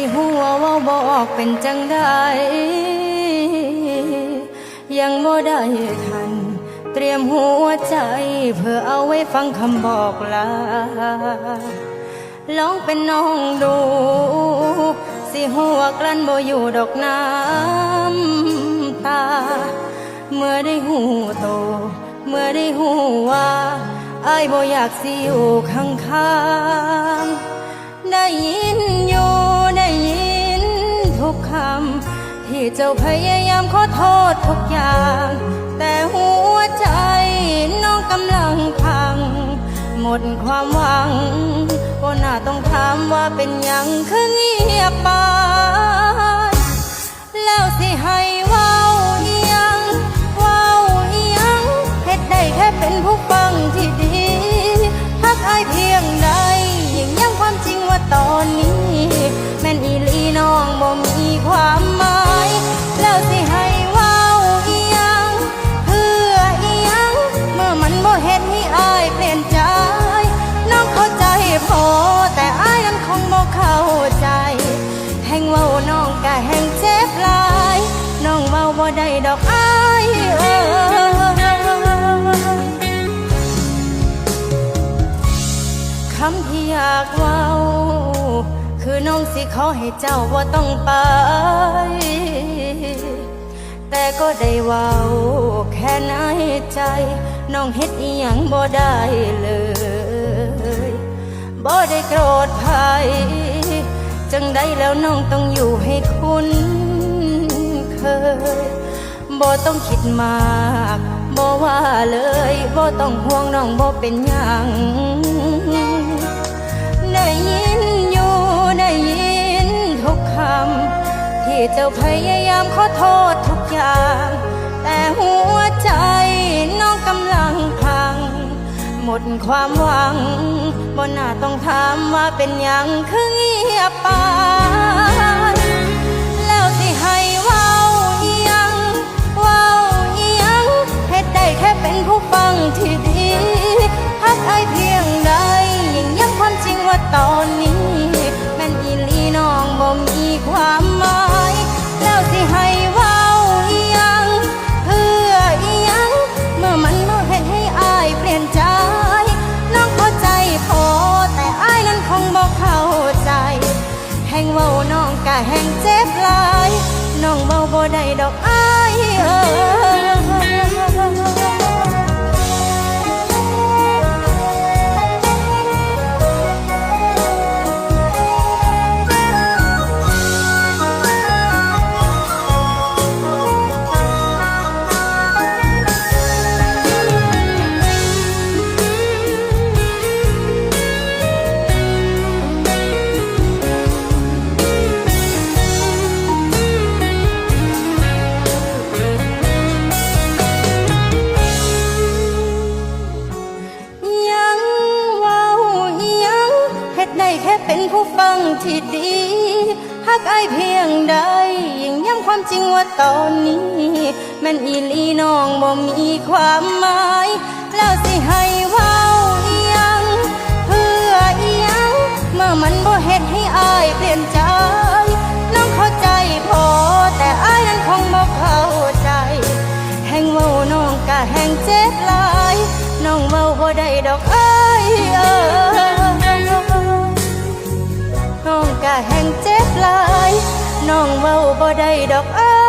ิหัวว่าบอกเป็นจังได้ยังบ่ได้ทัน เตรียมหัวใจ เพื่อเอาไว้ฟังคำบอกลาลองเป็นน้องดู สิหัวกลั้นบ่อยู่ดอกน้ำตา เมื่อได้หูโต เมื่อได้หูว่าอายบ่อยากสิอยู่ข้างข้างๆได้ยินอยู่ ทุกคำ ที่เจ้าพยายามขอโทษทุกอย่าง แต่หัวใจน้องกำลังพัง หมดความหวังก็น่าต้องถามว่าเป็นยังคือเงียบไปแล้วสิให้ พอแต่อายนั้นคงบ่เข้าใจ แห่งเว้าน้องก็แห่งเจ็บหลาย น้องเว้าบ่ได้ดอกอายเอ้คำที่อยากเว้า คือน้องสิขอให้เจ้าว่าต้องไป แต่ก็ได้เว้าแค่ในใจ น้องเฮ็ดอีหยังบ่ได้เลย บ่ได้โกรธใครจังได้แล้วน้องต้องอยู่ให้คุ้นเคยบ่ต้องคิดมากบ่ว่าเลยบ่ต้องห่วงน้องบ่เป็นหยังได้ยินอยู่ได้ยินทุกคำที่เจ้าพยายามขอโทษทุกอย่าง แต่หัวใจ ดความหวังบ่น่าต้องถามว่าเป็นอยังคือเงียบไป แห่งเจ็บหลาย น้องเบาบ่ได้ดอก แค่เป็นผู้ฟังที่ดีหากไอเพียงใดยิ่งย้ำความจริงว่าตอนนี้ม่นอีลีน้องบ่มีความหมาย แล้วสิให้เว้าอียังเพื่ออียังเมื่อมันบ่เฮ็ดให้อายเปลี่ยนใจ น้องเข้าใจพอแต่อายนั้นคงบ่เข้าใจ แห่งเว้าน้องกะแห่งเจ็บหลาย น้องเว้าบ่ได้ดอกเอ้ยเอ้ย น้องกะแห่งเจ็บหลายน้องเว้าบ่ได้ดอกเอ้